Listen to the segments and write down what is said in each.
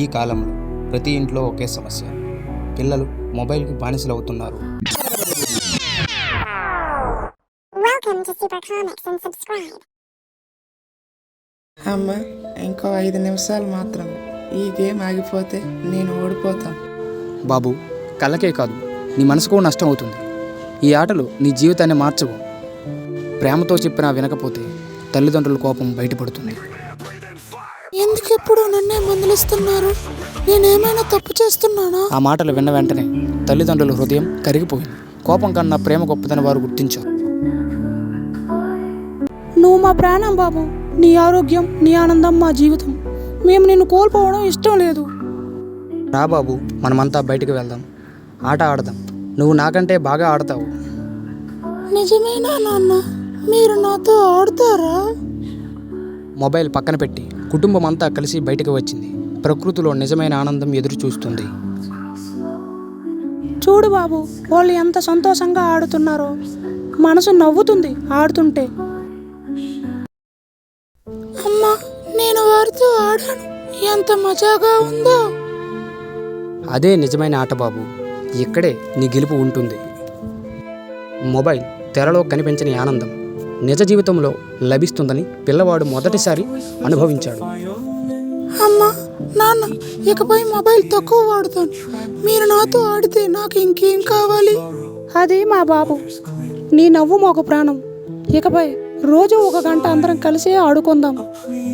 ఈ కాలంలో ప్రతి ఇంట్లో ఒకే సమస్య. పిల్లలు మొబైల్కి and subscribe. అమ్మ ఇంకో ఐదు నిమిషాలు మాత్రమే ఈ గేమ్ ఆగిపోతే నేను ఓడిపోతాను బాబు కళ్ళకే కాదు నీ మనసుకు నష్టం అవుతుంది. ఈ ఆటలు నీ జీవితాన్ని మార్చవు. ప్రేమతో చెప్పినా వినకపోతే తల్లిదండ్రుల కోపం బయటపడుతుంది. ఎందుకు ఎప్పుడు నన్నే మందలిస్తున్నారు. నేనేమైనా తప్పు చేస్తున్నానా? ఆ మాటలు విన్న వెంటనే తల్లిదండ్రుల హృదయం కరిగిపోయింది. కోపం కన్నా ప్రేమ గొప్పదని వారు గుర్తించారు. నువ్వు మా ప్రాణం బాబు. నీ ఆరోగ్యం నీ ఆనందం మా జీవితం. మేము నిన్ను కోల్పోవడం ఇష్టం లేదు. రా బాబు మనమంతా బయటికి వెళ్దాం. ఆట ఆడదాం. నువ్వు నాకంటే బాగా ఆడతావు. నిజమేనా నాన్న? మీరు నాతో ఆడతారా మొబైల్ పక్కన పెట్టి కుటుంబం అంతా కలిసి బయటికి వచ్చింది. ప్రకృతిలో నిజమైన ఆనందం ఎదురు చూస్తుంది. చూడు బాబు వాళ్ళు ఎంత సంతోషంగా ఆడుతున్నారో. మనసు నవ్వుతుంది ఆడుతుంటే. అమ్మా నేను వారితో ఆడాను. ఎంత మజాగా ఉందో. అదే నిజమైన ఆట బాబు. ఇక్కడే నీ గెలుపు ఉంటుంది. మొబైల్ తెరలో కనిపించని ఆనందం. నిజ జీవితంలో లభిస్తుందని పిల్లవాడు మొదటిసారి అనుభవించాడు. అమ్మా నాన్న ఇకపై మొబైల్ తక్కువ వాడుతాను. మీరు నాతో ఆడితే నాకు ఇంకేం కావాలి? అది మా బాబు. నీ నవ్వు మాకు ప్రాణం. ఇకపై రోజు ఒక గంట అందరం కలిసి ఆడుకుందాం.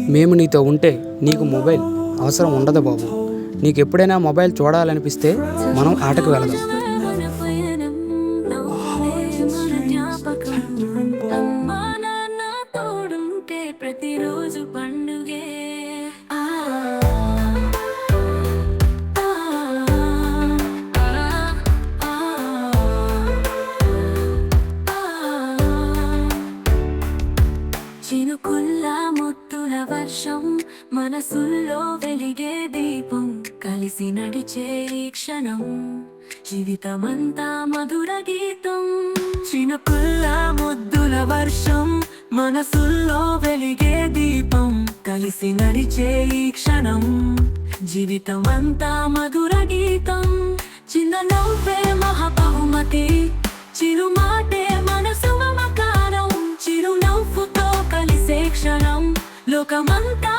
మేము నీతో ఉంటే నీకు మొబైల్ అవసరం ఉండదు బాబు. నీకు ఎప్పుడైనా మొబైల్ చూడాలనిపిస్తే మనం ఆటకు వెళదాం. ప్రతిరోజు పండుగే. ఆ ఆ ఆ చినుకుల్లా ముత్తుల వర్షం మనసుల్లో వెలిగే దీపం కలిసి నడిచే క్షణం. జీవితమంతా మధుర గీతం. చినుకుల్లా ముద్దుల వర్షం మనసుల్లో వెలిగే దీపం కలిసి నడిచే ఈ క్షణం. జీవితమంతా మధుర గీతం. చిన్న నవ్వే మహా బహుమతి చిరుమాటే మనసు మమకారం. చిరునవ్వుతో కలిసే క్షణం. లోకమంతా